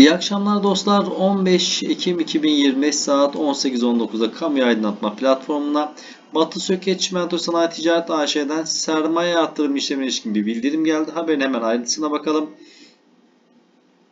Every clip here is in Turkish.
İyi akşamlar dostlar. 15 Ekim 2020 saat 18.19'da kamu aydınlatma platformuna Batı Söket Çimento Sanayi Ticaret AŞ'den sermaye artırım işlemine ilişkin bir bildirim geldi. Haberin hemen ayrıntısına bakalım.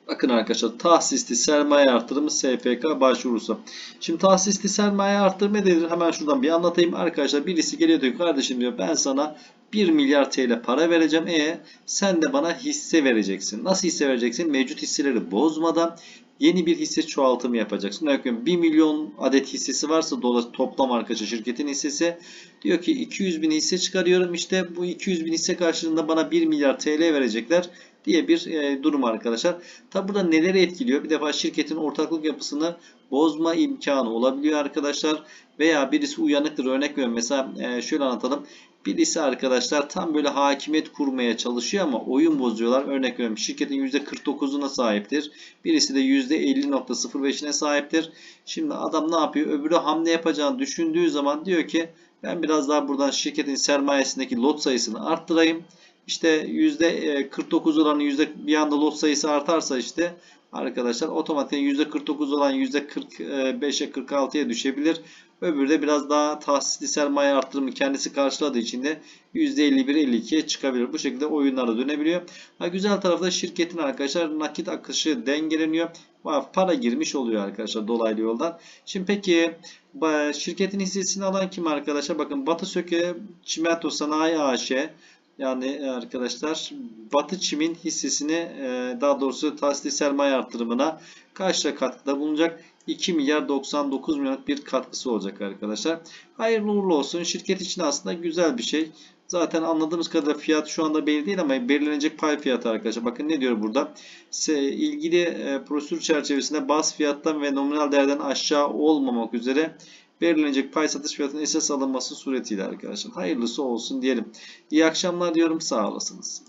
Bakın arkadaşlar tahsisli sermaye artırımı SPK başvurusu. Şimdi tahsisli sermaye artırımı nedir? Hemen şuradan bir anlatayım. Arkadaşlar birisi geliyor diyor kardeşim diyor ben sana 1 milyar TL para vereceğim. E sen de bana hisse vereceksin. Nasıl hisse vereceksin? Mevcut hisseleri bozmadan yeni bir hisse çoğaltımı yapacaksın. Veriyorum 1 milyon adet hissesi varsa dolar toplam arkadaşlar şirketin hissesi diyor ki 200 bin hisse çıkarıyorum. İşte bu 200 bin hisse karşılığında bana 1 milyar TL verecekler diye bir e, durum arkadaşlar. Tabi burada neleri etkiliyor? Bir defa şirketin ortaklık yapısını bozma imkanı olabiliyor arkadaşlar. Veya birisi uyanıktır. Örnek veriyorum. Mesela e, şöyle anlatalım. Birisi arkadaşlar tam böyle hakimiyet kurmaya çalışıyor ama oyun bozuyorlar. Örnek veriyorum şirketin %49'una sahiptir. Birisi de %50.05'ine sahiptir. Şimdi adam ne yapıyor? Öbürü hamle yapacağını düşündüğü zaman diyor ki ben biraz daha buradan şirketin sermayesindeki lot sayısını arttırayım. İşte %49 olan yüzde bir anda lot sayısı artarsa işte arkadaşlar otomatikten %49 olan %45'e 46'ya düşebilir. Öbürü de biraz daha tahsisli sermaye arttırımı kendisi karşıladığı için de %51-52'ye çıkabilir. Bu şekilde oyunlarda dönebiliyor. Ha, güzel tarafı da şirketin arkadaşlar nakit akışı dengeleniyor. Para girmiş oluyor arkadaşlar dolaylı yoldan. Şimdi peki şirketin hissesini alan kim arkadaşlar? Bakın Batı Söke Çimento Sanayi AŞ yani arkadaşlar Batı Çim'in hissesini daha doğrusu tahsisli sermaye arttırımına kaçta katkıda bulunacak? 2 milyar 99 milyonluk bir katkısı olacak arkadaşlar. Hayırlı uğurlu olsun. Şirket için aslında güzel bir şey. Zaten anladığımız kadarıyla fiyat şu anda belli değil ama belirlenecek pay fiyatı arkadaşlar. Bakın ne diyor burada? ilgili e, prosedür çerçevesinde baz fiyattan ve nominal değerden aşağı olmamak üzere belirlenecek pay satış fiyatının esas alınması suretiyle arkadaşlar. Hayırlısı olsun diyelim. İyi akşamlar diyorum. Sağ olasınız.